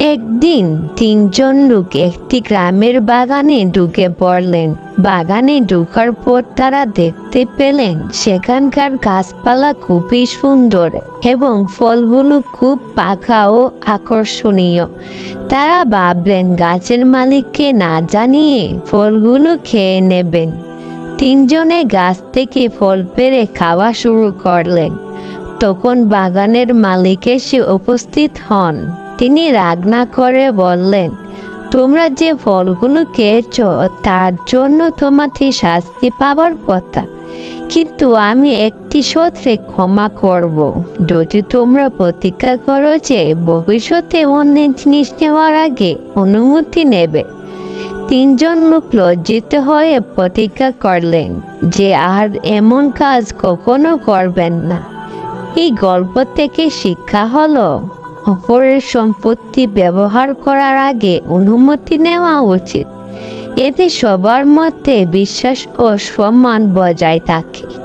একদিন তিনজন লোক একটি গ্রামের বাগানে ঢুকে পড়লেন। বাগানে ঢুকার পর তারা দেখতে পেলেন, সেখানকার গাছপালা খুবই সুন্দর এবং ফলগুলো খুব পাকা ও আকর্ষণীয়। তারা ভাবলেন, গাছের মালিককে না জানিয়ে ফলগুলো খেয়ে নেবেন। তিনজনে গাছ থেকে ফল পেরে খাওয়া শুরু করলেন। তখন বাগানের মালিক এসে উপস্থিত হন। তিনি রাগ না করে বললেন, তোমরা যে ফলগুলো খেয়েছ, তার জন্য তোমাকে শাস্তি পাওয়ার কথা। কিন্তু আমি একটি সূত্রে ক্ষমা করব। যদি তোমরা প্রতিজ্ঞা করো যে ভবিষ্যতে অন্য জিনিস নেওয়ার আগে অনুমতি নেবে। তিনজন লোক লজ্জিত হয়ে প্রতিজ্ঞা করলেন যে আর এমন কাজ কখনো করবেন না। এই গল্প থেকে শিক্ষা হলো অপরের সম্পত্তি ব্যবহার করার আগে অনুমতি নেওয়া উচিত। এতে সবার মধ্যে বিশ্বাস ও সম্মান বজায় থাকে।